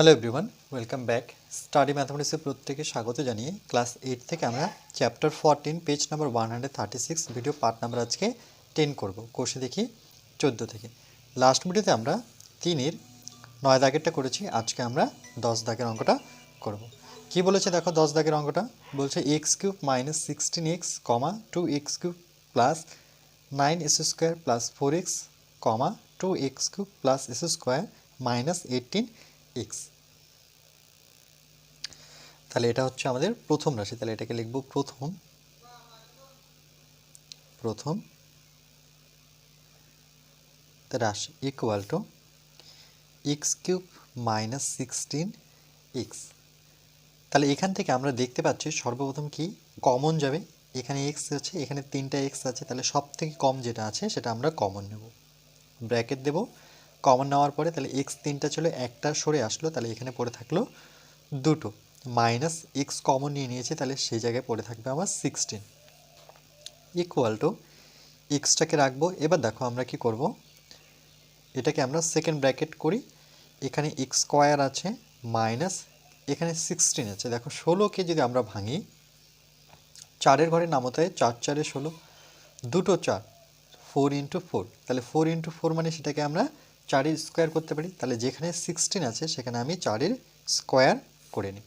Hello everyone welcome back study ম্যাথামেটিক্সের প্রত্যেকে স্বাগত জানিয়ে ক্লাস এইট থেকে আমরা chapter fourteen page number one hundred thirty six video part number আজকে টেন করব। কোর্সে দেখি চোদ্দ থেকে। লাস্ট ভিডিওতে আমরা তিনের নয় দাগেরটা করেছি। আজকে আমরা দশ দাগের অঙ্কটা করব। কি বলেছে দেখো দশ দাগের অঙ্কটা? বলছে X cube minus sixteen X comma two X cube plus nine X square plus four X comma two X cube plus X square minus eighteen X তাহলে এটা হচ্ছে আমাদের প্রথম রাশি, তাহলে এটাকে লিখব প্রথম প্রথম রাশি equal to x cube minus sixteen x তাহলে এখান থেকে আমরা দেখতে পাচ্ছি সর্বপ্রথম কি? কমন যাবে। এখানে এক্স আছে, এখানে তিনটা এক্স আছে, তাহলে সব থেকে কম যেটা আছে সেটা আমরা কমন নেব। ব্র্যাকেট দেব। কমন নেওয়ার পরে তাহলে এক্স তিনটা ছিল, একটা সরে আসলো, তাহলে এখানে পড়ে থাকল দুটো। মাইনাস এক্স কমন নিয়ে নিয়েছে, তাহলে সেই জায়গায় পড়ে থাকবে আমার সিক্সটিন ইকুয়াল টু এক্সটাকে রাখব। এবার দেখো আমরা কি করব? এটাকে আমরা সেকেন্ড ব্র্যাকেট করি। এখানে এক্স স্কোয়ার আছে মাইনাস এখানে সিক্সটিন আছে। দেখো ষোলোকে যদি আমরা ভাঙি, চারের ঘরে নামতায় চার, চারে ষোলো, দুটো চার ফোর ইন্টু ফোর তাহলে ফোর ইন্টু ফোর মানে সেটাকে আমরা চারের স্কোয়ার করতে পারি, তাহলে যেখানে সিক্সটিন আছে সেখানে আমি চারের স্কোয়ার করে নিই।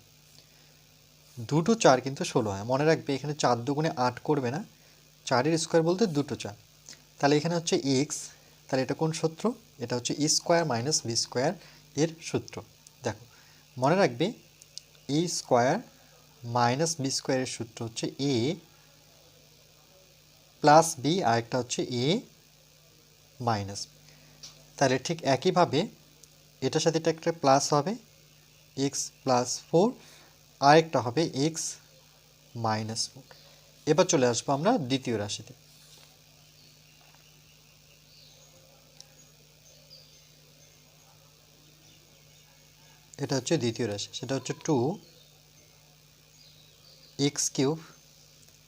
দুটো চার কিন্তু ষোলো, হয়, মনে রাখবে এখানে চার দুগুণে আট করবে না, চারের স্কোয়ার বলতে দুটো চার। তাহলে এখানে হচ্ছে এক্স তাহলে এটা কোন সূত্র? এটা হচ্ছে a square minus b square এর সূত্র। দেখো, মনে রাখবে ই স্কোয়ার মাইনাস বি স্কোয়ারের সূত্র হচ্ছে এ প্লাস বি আর একটা হচ্ছে এ মাইনাস তাহলে ঠিক একইভাবে এটার সাথে এটা একটা প্লাস হবে এক্স প্লাস ফোর আরেকটা হবে এক্স মাইনাস ফোর এবার চলে আসব আমরা দ্বিতীয় রাশিতে। এটা হচ্ছে দ্বিতীয় রাশি, সেটা হচ্ছে two x cube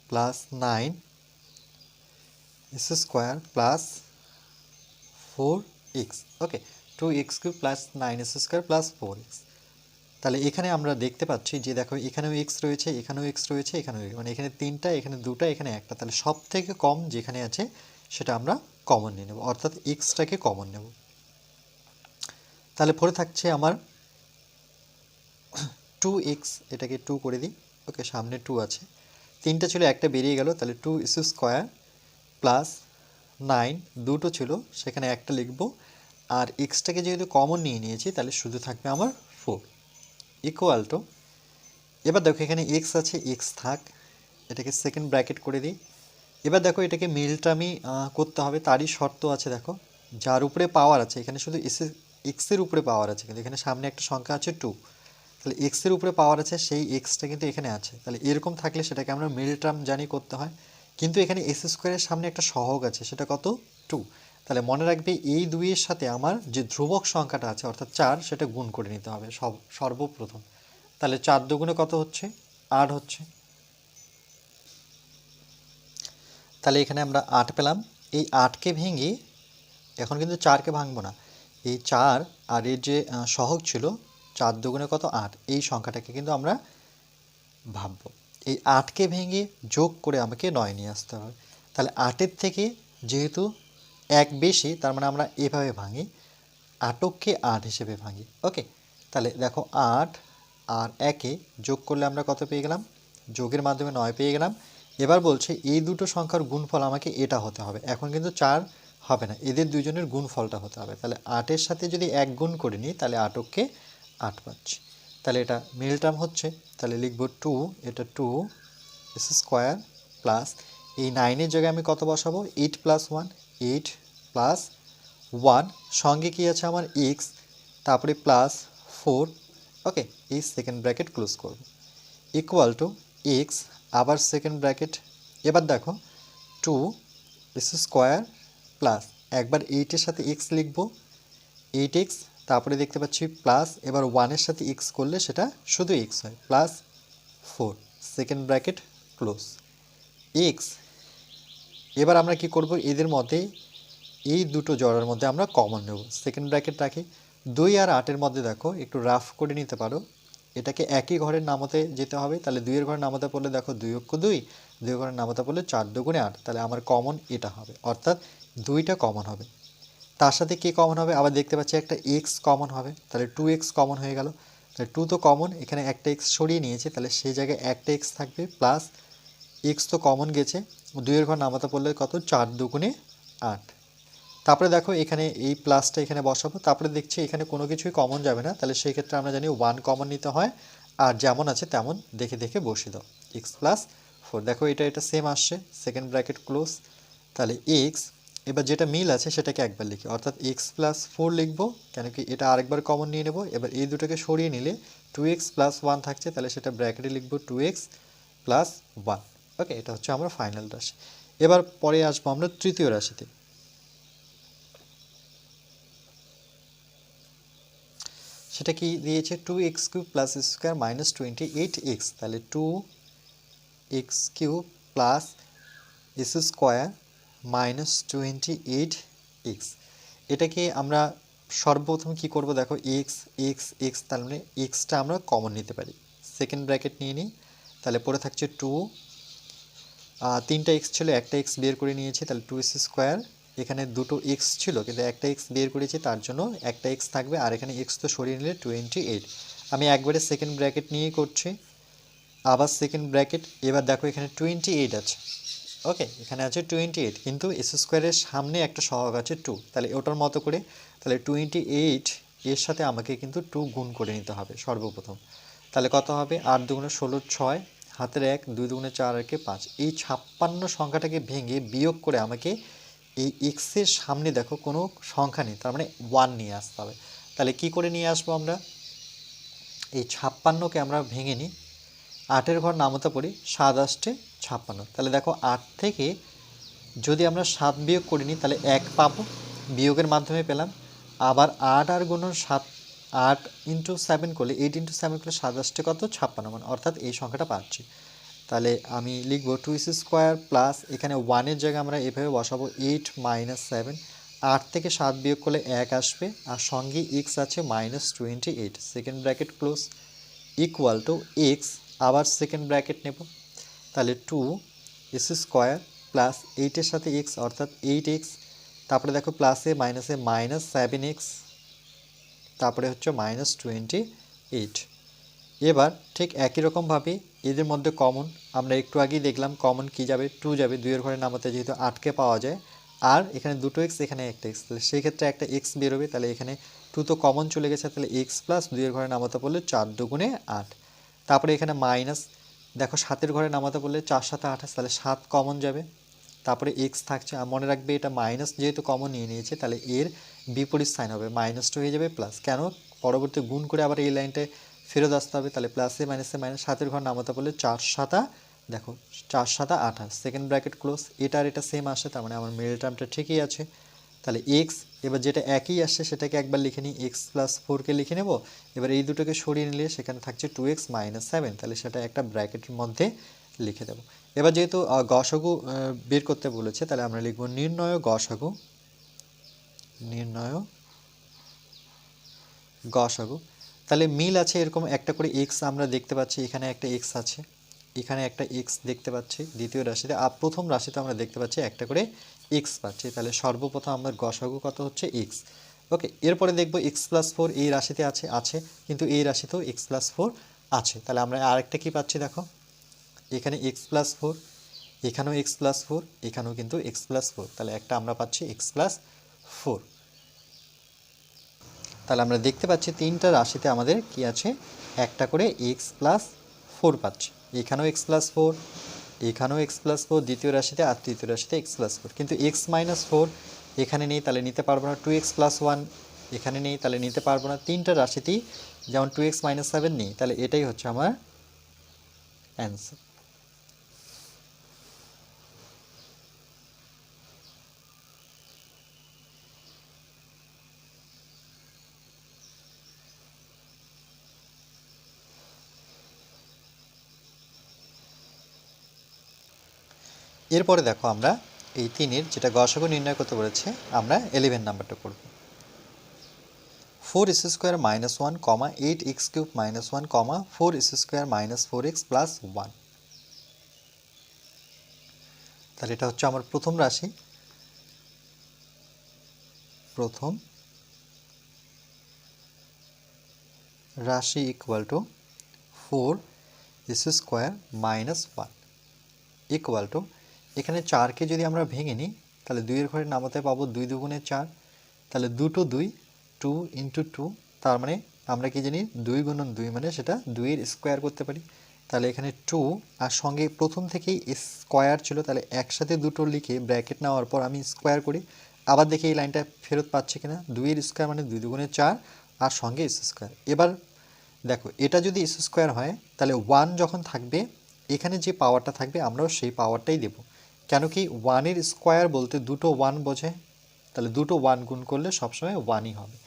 plus nine x square plus four x okay two x cube plus nine x square plus four x তাহলে এখানে আমরা দেখতে পাচ্ছি যে দেখো এখানেও এক্স রয়েছে, এখানেও এক্স রয়েছে, এখানেও মানে এখানে তিনটা, এখানে দুটা, এখানে একটা। তাহলে সব থেকে কম যেখানে আছে সেটা আমরা কমন নিয়ে নেব, অর্থাৎ এক্সটাকে কমন নেব। তাহলে পরে থাকছে আমার টু এক্স এটাকে টু করে দিই, ওকে, সামনে টু আছে। তিনটা ছিল, একটা বেরিয়ে গেল, তাহলে two x square plus nine দুটো ছিল, সেখানে একটা লিখব আর এক্সটাকে যেহেতু কমন নিয়ে নিয়েছি, তাহলে শুধু থাকবে আমার ফোর ইকুয়াল টু এবার দেখো এখানে এক্স আছে এক্স থাক, এটাকে সেকেন্ড ব্র্যাকেট করে দিই। এবার দেখো এটাকে মিলটা আমি করতে হবে, তারই শর্ত আছে দেখো। যার উপরে পাওয়ার আছে, এখানে শুধু এস এক্সের উপরে পাওয়ার আছে, কিন্তু এখানে সামনে একটা সংখ্যা আছে টু তাহলে এক্সের উপরে পাওয়ার আছে, সেই এক্সটা কিন্তু এখানে আছে। তাহলে এরকম থাকলে সেটাকে আমরা মিল টার্ম জানি করতে হয়। কিন্তু এখানে এস স্কোয়ারের সামনে একটা সহগ আছে, সেটা কত? টু তাহলে মনে রাখবে এই দুইয়ের সাথে আমার যে ধ্রুবক সংখ্যাটা আছে, অর্থাৎ চার, সেটা গুণ করে নিতে হবে, সব, সর্বপ্রথম। তাহলে চার দুগুণে কত হচ্ছে? আট হচ্ছে। তাহলে এখানে আমরা আট পেলাম। এই আটকে ভেঙে এখন কিন্তু চারকে ভাঙবো না। এই চার আর এর যে সহগ ছিল, চার দুগুণে কত? আট। এই সংখ্যাটাকে কিন্তু আমরা ভাববো। এই আটকে ভেঙে যোগ করে আমাকে নয় নিয়ে আসতে হবে। তাহলে আটের থেকে যেহেতু এক বেশি, তার মানে আমরা এভাবে ভাঙি। আটককে আট হিসেবে ভাঙি। ওকে, তাহলে দেখো আট আর একে যোগ করলে আমরা কত পেয়ে গেলাম? যোগের মাধ্যমে নয় পেয়ে গেলাম। এবার বলছে এই দুটো সংখ্যার গুণফল আমাকে এটা হতে হবে। এখন কিন্তু চার হবে না, এদের দুজনের গুণফলটা হতে হবে। তাহলে আটের সাথে যদি এক গুণ করে নিই, তাহলে আটককে আট পাচ্ছি। তাহলে এটা মিল টার্ম হচ্ছে, তাহলে লিখব টু, এটা টু, এস স্কোয়ার প্লাস এই নাইনের জায়গায় আমি কত বসাবো? Eight plus one eight plus one সঙ্গে কী আছে আমার? এক্স তারপরে প্লাস ফোর ওকে এই সেকেন্ড ব্র্যাকেট ক্লোজ করব। ইকুয়াল টু এক্স আবার সেকেন্ড ব্র্যাকেট এবার দেখো টু এস স্কোয়ার প্লাস একবার এইটের সাথে এক্স লিখব। এইট এক্স তারপরে দেখতে পাচ্ছি প্লাস এবার ওয়ানের সাথে এক্স করলে সেটা শুধু এক্স হয়। Plus four second bracket close x এবার আমরা কি করব? এদের মধ্যে, এই দুটো জড়ার মধ্যে আমরা কমন নেব। সেকেন্ড ব্র্যাকেট রাখি দুই আর আটের মধ্যে দেখো, একটু রাফ করে নিতে পারো। এটাকে একই ঘরের নামতে যেতে হবে। তাহলে দুইয়ের ঘরের নামতে পড়লে দেখো দুই অক্ষ দুই দুই ঘরের নামতে পড়লে চার দুগুণে আট। তাহলে আমার কমন এটা হবে। অর্থাৎ দুইটা কমন হবে। তার সাথে কি কমন হবে? আবার দেখতে পাচ্ছি একটা এক্স কমন হবে। তাহলে টু এক্স কমন হয়ে গেল। তাহলে টু তো কমন এখানে একটা এক্স সরিয়ে নিয়েছে। তাহলে সেই জায়গায় একটা এক্স থাকবে প্লাস এক্স তো কমন গেছে। দুইয়ের ঘর নামাতে পড়লে কত? চার দুগুণে আট। তারপরে দেখো এখানে এই প্লাসটা এখানে বসাবো। তারপরে দেখছি এখানে কোনো কিছুই কমন যাবে না। তাহলে সেই ক্ষেত্রে আমরা জানি ওয়ান কমন নিতে হয়। আর যেমন আছে তেমন দেখে দেখে বসিয়ে দাও। এক্স প্লাস ফোর দেখো এটা এটা সেম আসছে। সেকেন্ড ব্র্যাকেট ক্লোজ তাহলে এক্স এবার যেটা মিল আছে সেটাকে একবার লিখি। অর্থাৎ এক্স প্লাস ফোর লিখব, কেন কি এটা আরেকবার কমন নিয়ে নেব। এবার এই দুটোকে সরিয়ে নিলে টু এক্স প্লাস ওয়ান থাকছে। তাহলে সেটা ব্র্যাকেটে লিখব two x plus one okay এটা হচ্ছে আমরা ফাইনাল রাশি। এবার পরে আসব আমরা তৃতীয় রাশিতে। সেটা কি দিয়েছে? Two x cube plus square minus twenty eight x তাহলে two x cube plus x square minus twenty eight x এটাকে আমরা সর্বপ্রথম কি করব? দেখো এক্স এক্স এক্স তার মানে এক্সটা আমরা কমন নিতে পারি। সেকেন্ড ব্র্যাকেট নিয়ে নিই। তাহলে পরে থাকছে টু তিনটা এক্স ছিল, একটা এক্স বের করে নিয়েছি, তাহলে টু এক্স স্কোয়ার এখানে দুটো এক্স ছিল, কিন্তু একটা এক্স বের করেছি, তার জন্য একটা এক্স থাকবে, আর এখানে এক্স তো সরিয়ে নিলে টোয়েন্টি এইট আমি একবারে সেকেন্ড ব্র্যাকেট নিয়েই করছি। আবার সেকেন্ড ব্র্যাকেট এবার দেখো এখানে টোয়েন্টি এইট আছে। ওকে এখানে আছে টোয়েন্টি এইট কিন্তু এস স্কোয়ারের সামনে একটা সহগ আছে টু তাহলে ওটার মতো করে, তাহলে টোয়েন্টি এইট এর সাথে আমাকে কিন্তু টু গুণ করে নিতে হবে সর্বপ্রথম। তাহলে কত হবে? আট দুগুণে ষোলো ছয়। হাতের এক, দুই দুগুণে চার একে পাঁচ। এই ছাপ্পান্ন সংখ্যাটাকে ভেঙে বিয়োগ করে আমাকে এই এক্সের সামনে দেখো কোনো সংখ্যা নেই, তার মানে ওয়ান নিয়ে আসতে হবে। তাহলে কি করে নিয়ে আসব আমরা? এই ছাপ্পান্নকে আমরা ভেঙে নিই। আটের ঘর নামতে পড়ি, সাত আসছে ছাপ্পান্ন। তাহলে দেখো আট থেকে যদি আমরা সাত বিয়োগ করি নিই, তাহলে এক পাবো। বিয়োগের মাধ্যমে পেলাম। আবার আট আর গুণন সাত আট ইন্টু সেভেন করলে এইট ইন্টু সেভেন করলে সাত আসছে কত? ছাপ্পান্ন মানে অর্থাৎ এই সংখ্যাটা পাচ্ছি। তাহলে আমি লিখব টু ইস স্কোয়ার প্লাস এখানে ওয়ানের জায়গায় আমরা এভাবে বসাবো এইট মাইনাস সেভেন আট থেকে সাত বিয়োগ করলে এক আসবে আর সঙ্গে এক্স আছে minus twenty eight second bracket close equal to x আবার সেকেন্ড ব্র্যাকেট নেব। তাহলে টু এস স্কোয়ার প্লাস এইটের সাথে এক্স অর্থাৎ এইট এক্স তারপরে দেখো প্লাসে মাইনাসে মাইনাস সেভেন এক্স তারপরে হচ্ছে মাইনাস টোয়েন্টি এইট এবার ঠিক একই রকমভাবে এদের মধ্যে কমন আমরা একটু আগেই দেখলাম কমন কি যাবে? টু যাবে। দুইয়ের ঘরে নামাতে যেহেতু আটকে পাওয়া যায়। আর এখানে দুটো এক্স এখানে একটা এক্স তাহলে সেই ক্ষেত্রে একটা এক্স বেরোবে। তাহলে এখানে টু তো কমন চলে গেছে। তাহলে এক্স প্লাস দুইয়ের ঘরে নামাতে পড়লে চার দুগুণে আট। তারপরে এখানে মাইনাস দেখো সাতের ঘরে নামাতে বললে চার সাথে আঠাশ। তাহলে সাত কমন যাবে। তারপরে এক্স থাকছে। মনে রাখবে এটা মাইনাস যেহেতু কমন নিয়ে নিয়েছে, তাহলে এর বিপরীত সাইন হবে মাইনাসটা হয়ে যাবে প্লাস কেন? পরবর্তী গুণ করে আবার এই লাইনটায় ফেরত আসতে হবে, তাহলে প্লাসে মাইনাসে মাইনাস সাতের ঘর নামাতে বললে চার সাতা, দেখো, চার সাতা আঠাশ। সেকেন্ড ব্র্যাকেট ক্লোজ এটা আর এটা সেম আসে, তার মানে আমার মিডল টার্মটা ঠিকই আছে। তাহলে এক্স এবার যেটা একই আসছে সেটাকে একবার লিখে নিই এক্স প্লাস ফোরকে লিখে নেব। এবার এই দুটোকে সরিয়ে নিলে সেখানে থাকছে টু এক্স মাইনাস সেভেন তাহলে সেটা একটা ব্র্যাকেটের মধ্যে লিখে দেবো। এবার যেহেতু গসাগু বের করতে বলেছে, তাহলে আমরা লিখব নির্ণয় গসাগু। নির্ণয়। গসাগু তাহলে মিল আছে এরকম একটা করে এক্স আমরা দেখতে পাচ্ছি, এখানে একটা এক্স আছে, এখানে একটা এক্স দেখতে পাচ্ছি, দ্বিতীয় রাশিতে, আর প্রথম রাশিতে আমরা দেখতে পাচ্ছি একটা করে এক্স পাচ্ছি, তাহলে সর্বপ্রথম আমার গসাগু কত হচ্ছে এক্স ওকে এরপরে দেখব এক্স প্লাস ফোর এই রাশিতে আছে আছে, কিন্তু এই রাশিতেও এক্স প্লাস ফোর আছে। তাহলে আমরা আরেকটা কি পাচ্ছি দেখো? এখানে এক্স প্লাস ফোর এখানেও এক্স প্লাস ফোর এখানেও কিন্তু এক্স প্লাস ফোর তাহলে একটা আমরা পাচ্ছি এক্স প্লাস ফোর তাহলে আমরা দেখতে পাচ্ছি তিনটা রাশিতে আমাদের কি আছে? একটা করে এক্স প্লাস ফোর পাচ্ছি। এখানেও এক্স প্লাস ফোর এখানেও এক্স প্লাস ফোর দ্বিতীয় রাশিতে আর তৃতীয় রাশিতে এক্স প্লাস ফোর কিন্তু এক্স মাইনাস ফোর এখানে নেই, তাহলে নিতে পারব না টু এক্স প্লাস ওয়ান এখানে নেই, তাহলে নিতে পারব না। তিনটা রাশিতেই যেমন টু এক্স মাইনাস সেভেন নেই, তাহলে এটাই হচ্ছে আমার অ্যান্সার এরপরে দেখো আমরা এই তিনের যেটা গসাগু নির্ণয় করতে বলেছে, আমরা এলেভেন নাম্বারটা করব। Four x square minus one কমা eight x cube minus one কমা four x square minus four x plus one তাহলে এটা হচ্ছে আমার প্রথম রাশি। প্রথম রাশি equal to four x square minus one equal to এখানে চারকে যদি আমরা ভেঙে নিই, তাহলে দুইয়ের ঘরে নামাতে পাবো দুই দুগুণে চার। তাহলে দুটো দুই, টু ইন্টু টু তার মানে আমরা কি জানি দুই গুণন দুই মানে সেটা দুইয়ের স্কোয়ার করতে পারি। তাহলে এখানে টু আর সঙ্গে প্রথম থেকেই স্কোয়ার ছিল, তাহলে একসাথে দুটো লিখে ব্র্যাকেট নেওয়ার পর আমি স্কোয়ার করি। আবার দেখি এই লাইনটা ফেরত পাচ্ছে কিনা। দুইয়ের স্কোয়ার মানে দুই দুগুণে চার, আর সঙ্গে এস স্কোয়ার এবার দেখো, এটা যদি এস স্কোয়ার হয়, তাহলে ওয়ান যখন থাকবে, এখানে যে পাওয়ারটা থাকবে, আমরাও সেই পাওয়ারটাই দেব। কেন কি ওয়ানের স্কোয়ার বলতে দুটো ওয়ান বোঝে? তাহলে দুটো ওয়ান গুণ করলে সবসময় ওয়ানই হবে।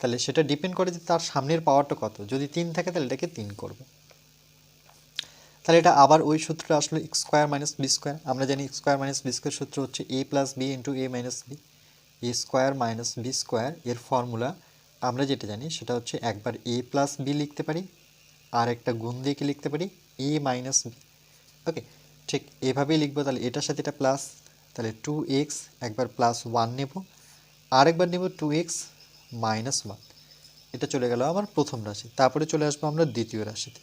তাহলে সেটা ডিপেন্ড করে যে তার সামনের পাওয়ারটা কত। যদি তিন থাকে তাহলে এটাকে তিন করব। তাহলে এটা আবার ওই সূত্রটা আসলে স্কোয়ার মাইনাস বি স্কোয়ার আমরা জানি স্কোয়ার মাইনাস বি স্কোয়ার সূত্র হচ্ছে a plus b into a minus b a square minus b square এর ফর্মুলা আমরা যেটা জানি সেটা হচ্ছে একবার এ প্লাস বি লিখতে পারি, আর একটা গুণ দিয়ে লিখতে পারি? এ মাইনাস বি ওকে ঠিক এভাবেই লিখব, তাহলে এটার সাথে এটা প্লাস তাহলে টু এক্স একবার প্লাস ওয়ান নেব, আরেকবার নেব টু এক্স মাইনাস ওয়ান এটা চলে গেল আমার প্রথম রাশি, তারপরে চলে আসব আমরা দ্বিতীয় রাশিতে।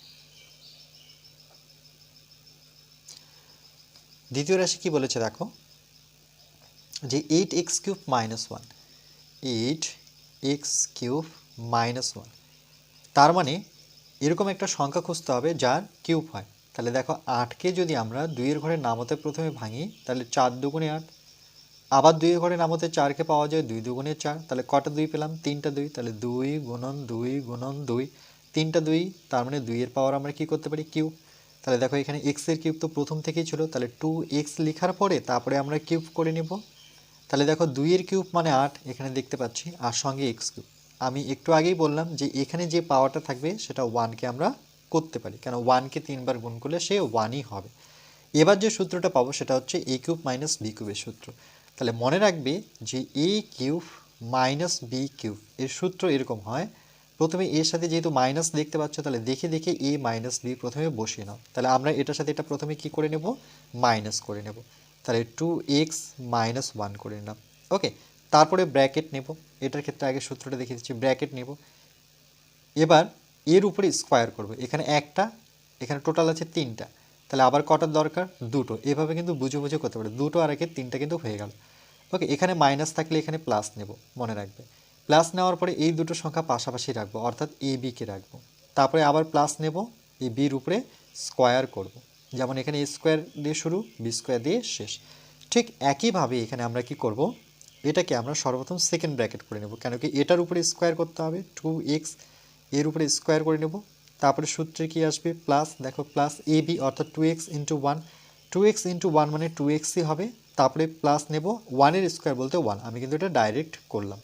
দ্বিতীয় রাশি কি বলেছে দেখো? যে eight x cube minus one eight x cube minus one তার মানে এরকম একটা সংখ্যা খুঁজতে হবে যার কিউব হয়। তাহলে দেখো আটকে যদি আমরা দুইয়ের ঘরে নামতে প্রথমে ভাঙি, তাহলে চার দুগুণে আট। আবার দুইয়ের ঘরে নামতে চারকে পাওয়া যায় দুই দুগুণে চার। তাহলে কটা দুই পেলাম? তিনটা দুই। তাহলে দুই গুণন দুই গুণন দুই। তিনটা দুই, তার মানে দুইয়ের পাওয়ার আমরা কি করতে পারি? কিউব। তাহলে দেখো এখানে এক্সের কিউব তো প্রথম থেকেই ছিল। তাহলে টু এক্স লেখার পরে তারপরে আমরা কিউব করে নেব। তাহলে দেখো দুইয়ের কিউব মানে আট, এখানে দেখতে পাচ্ছি। আর সঙ্গে এক্স কিউব। আমি একটু আগেই বললাম যে এখানে যে পাওয়ারটা থাকবে সেটা ওয়ানকে আমরা করতে পারি। কেন? ওয়ানকে তিনবার গুণ করলে সে ওয়ানই হবে। এবার যে সূত্রটা পাবো সেটা হচ্ছে এ কিউব মাইনাস বি কিউবের সূত্র। তাহলে মনে রাখবে যে a cube minus b cube এর সূত্র এরকম হয়। প্রথমে এর সাথে যেহেতু মাইনাস দেখতে পাচ্ছ, তাহলে দেখে দেখে এ মাইনাস বি প্রথমে বসিয়ে নাও। তাহলে আমরা এটার সাথে এটা প্রথমে কি করে নেব? মাইনাস করে নেব। তাহলে টু এক্স মাইনাস ওয়ান করে নিলাম। ওকে তারপরে ব্র্যাকেট নেব। এটার ক্ষেত্রে আগে সূত্রটা দেখিয়ে দিচ্ছি ব্র্যাকেট নেব। এবার এর উপরে স্কোয়ার করব। এখানে একটা, এখানে টোটাল আছে তিনটা। তাহলে আবার কটার দরকার? দুটো। এভাবে কিন্তু বুঝে বুঝে করতে পারে। দুটো আর একে তিনটা কিন্তু হয়ে গেল। ওকে, এখানে মাইনাস থাকলে এখানে প্লাস নেব, মনে রাখবে। প্লাস নেওয়ার পরে এই দুটো সংখ্যা পাশাপাশি রাখব, অর্থাৎ এ বিকে রাখব। তারপরে আবার প্লাস নেব, এই বির উপরে স্কোয়ার করব। যেমন এখানে স্কোয়ার দিয়ে শুরু বি স্কোয়ার দিয়ে শেষ। ঠিক একইভাবে এখানে আমরা কি করব? এটাকে আমরা সর্বপ্রথম সেকেন্ড ব্র্যাকেট করে নেব। কেন কি এটার উপরে স্কোয়ার করতে হবে টু এক্স এর উপরে স্কোয়ার করে নেব। তারপরে সূত্রে কি আসবে? প্লাস দেখো প্লাস এ বি অর্থাৎ two x into one two x into one মানে টু এক্সই হবে। তারপরে প্লাস নেব ওয়ানের স্কোয়ার বলতে ওয়ান আমি কিন্তু এটা ডাইরেক্ট করলাম।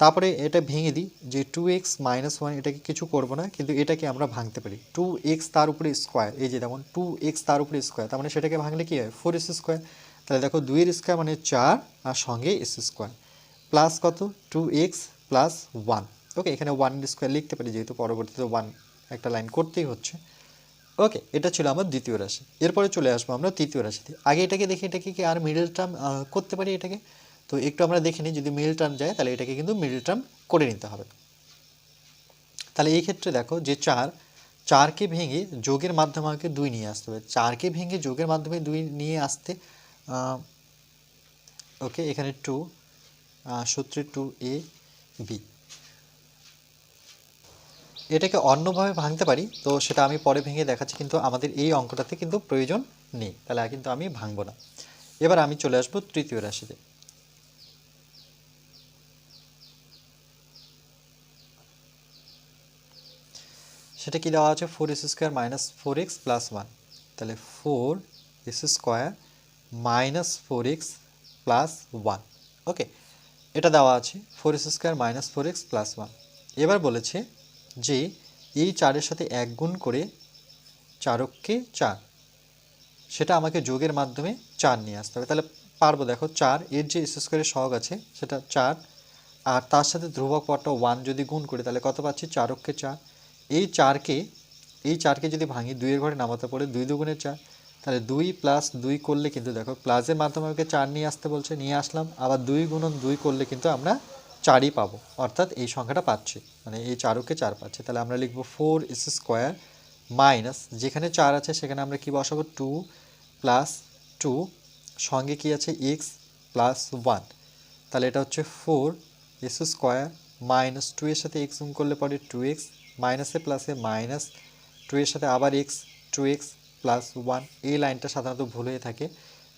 তারপরে এটা ভেঙে দিই, যে টু এক্স মাইনাস ওয়ান এটাকে কিছু করব না, কিন্তু এটাকে আমরা ভাঙতে পারি। টু এক্স তার উপরে স্কোয়ার এই যে যেমন টু এক্স তার উপরে স্কোয়ার তার মানে সেটাকে ভাঙলে কী হয়? ফোর এস স্কোয়ার তাহলে দেখো দুইয়ের স্কোয়ার মানে চার, আর সঙ্গে এস স্কোয়ার প্লাস কত? Two x plus one okay এখানে ওয়ান স্কোয়ার লিখতে পারি, যেহেতু পরবর্তীতে ওয়ান একটা লাইন করতেই হচ্ছে। ওকে এটা ছিল আমার দ্বিতীয় রাশি। এরপরে চলে আসব আমরা তৃতীয় রাশিতে। আগে এটাকে দেখি, এটাকে কি আর মিডল টার্ম করতে পারি এটাকে? তো একটু আমরা দেখে নিই, যদি মিডল টার্ম যায়, তাহলে এটাকে কিন্তু মিডল টার্ম করে নিতে হবে। তাহলে এই ক্ষেত্রে দেখো যে চার, চারকে ভেঙে যোগের মাধ্যমে আমাকে দুই নিয়ে আসতে হবে। চারকে ভেঙে যোগের মাধ্যমে দুই নিয়ে আসতে ওকে এখানে টু সূত্রে টু এ বি এটাকে অন্যভাবে ভাঙতে পারি, তো সেটা আমি পরে ভেঙে দেখাচ্ছি, কিন্তু আমাদের এই অঙ্কটাতে কিন্তু প্রয়োজন নেই। তাহলে কিন্তু আমি ভাঙবো না। এবার আমি চলে আসব তৃতীয় রাশিতে। সেটা কি দেওয়া আছে? Four x square minus four x plus one তাহলে four x square minus four x plus one okay এটা দেওয়া আছে। Four x square minus four x plus one এবার বলেছে যে এই চারের সাথে এক গুণ করে চারককে চার। সেটা আমাকে যোগের মাধ্যমে চার নিয়ে আসতে হবে। তাহলে পারব, দেখো চার, এর যে স্কোয়ারের সহগ আছে, সেটা চার। আর তার সাথে ধ্রুবক পদটা ওয়ান যদি গুণ করি, তাহলে কত পাচ্ছি? চারককে চার। এই চারকে এই চারকে যদি ভাঙি, দুইয়ের ঘরে নামাতে পড়ে, দুই দুগুণে চার। তাহলে দুই প্লাস দুই করলে কিন্তু দেখো প্লাসের মাধ্যমে আমাকে চার নিয়ে আসতে বলছে, নিয়ে আসলাম। আবার দুই গুণন দুই করলে কিন্তু আমরা চারই পাবো। অর্থাৎ এই সংখ্যাটা পাচ্ছি। মানে এই চারকে চার পাচ্ছি। তাহলে আমরা লিখব ফোর এস স্কোয়ার মাইনাস, যেখানে চার আছে সেখানে আমরা কি বসাবো? Two plus two. সঙ্গে কি আছে? X plus one. তাহলে এটা হচ্ছে four x square minus two এর সাথে এক্স গুণ করলে পরে টু এক্স মাইনাসে প্লাসে মাইনাস টু এর সাথে আবার x, two x plus one. এই লাইনটা সাধারণত ভুল হয়ে থাকে।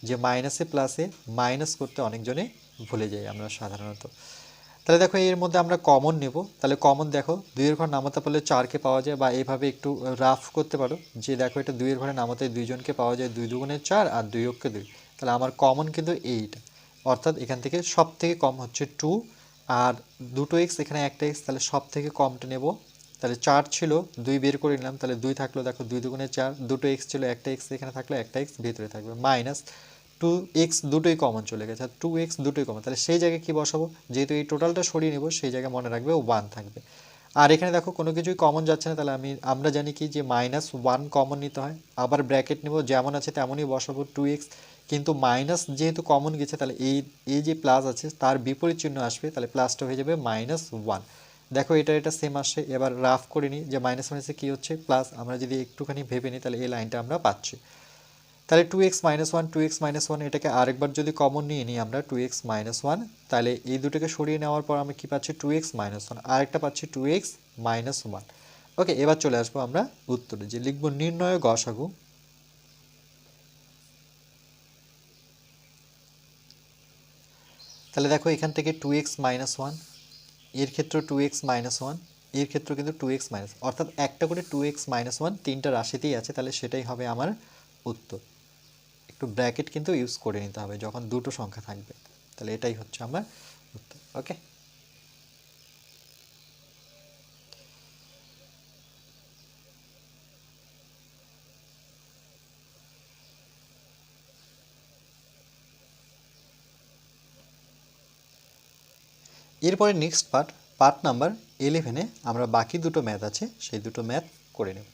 যে মাইনাসে প্লাসে মাইনাস করতে অনেকজনে ভুলে যাই আমরা সাধারণত। তাহলে দেখো এর মধ্যে আমরা কমন নেব। তাহলে কমন দেখো, দুইয়ের ঘর নামাতে পারলে চারকে পাওয়া যায় বা এইভাবে একটু রাফ করতে পারো। যে দেখো এটা দুইয়ের ঘরে নামাতে দুইজনকে পাওয়া যায় দুই দুগুণের চার আর দুই অক্ষে দুই। তাহলে আমার কমন কিন্তু এইটা অর্থাৎ এখান থেকে সব থেকে কম হচ্ছে টু আর দুটো এক্স এখানে একটা এক্স তাহলে সব থেকে কমটা নেব। তাহলে চার ছিল, দুই বের করে নিলাম, তাহলে দুই থাকল, দেখো দুই দুগুণে চার, দুটো এক্স ছিল, একটা এক্স এখানে থাকল, একটা এক্স ভেতরে থাকবে মাইনাস টু এক্স দুটোই কমন চলে গেছে। আর টু এক্স দুটোই কমন তাহলে সেই জায়গায় কী বসাবো? যেহেতু এই টোটালটা সরিয়ে নেব, সেই জায়গায় মনে রাখবে ওয়ান থাকবে। আর এখানে দেখো, কোনো কিছুই কমন যাচ্ছে না। তাহলে আমি, আমরা জানি কি যে মাইনাস ওয়ান কমন নিতে হয়। আবার ব্র্যাকেট নেব, যেমন আছে তেমনই বসাবো টু এক্স কিন্তু মাইনাস যেহেতু কমন গেছে, তাহলে এই এই যে প্লাস আছে, তার বিপরীত চিহ্ন আসবে। তাহলে প্লাসটা হয়ে যাবে মাইনাস ওয়ান দেখো, এটা এটা সেম আসছে। এবার রাফ করে নিই যে মাইনাস মাইনাসে কী হচ্ছে? প্লাস আমরা যদি একটুখানি ভেবে নিই, তাহলে এই লাইনটা আমরা পাচ্ছি। তাহলে two x minus one two x minus one এটাকে আরেকবার যদি কমন নিয়ে নিই আমরা টু এক্স মাইনাস ওয়ান তাহলে এই দুটোকে সরিয়ে নেওয়ার পর আমরা কী পাচ্ছি? টু এক্স মাইনাস ওয়ান আরেকটা পাচ্ছি two x minus one okay এবার চলে আসব আমরা উত্তরে, যে লিখব নির্ণয় গসাগু। তাহলে দেখো এখান থেকে টু এক্স মাইনাস ওয়ানের ক্ষেত্রে টু এক্স মাইনাস ওয়ানের ক্ষেত্রে কিন্তু টু এক্স মাইনাস অর্থাৎ একটা করে টু এক্স মাইনাস ওয়ান তিনটা রাশিতেই আছে, তাহলে সেটাই হবে আমার উত্তর। একটু ব্র্যাকেট কিন্তু ইউজ করে নিতে হবে যখন দুটো সংখ্যা থাকবে। তাহলে এটাই হচ্ছে আমার উত্তর ওকে এরপরে নেক্সট পার্ট পার্ট নাম্বার ইলেভেনে আমরা বাকি দুটো ম্যাথ আছে, সেই দুটো ম্যাথ করে নেব।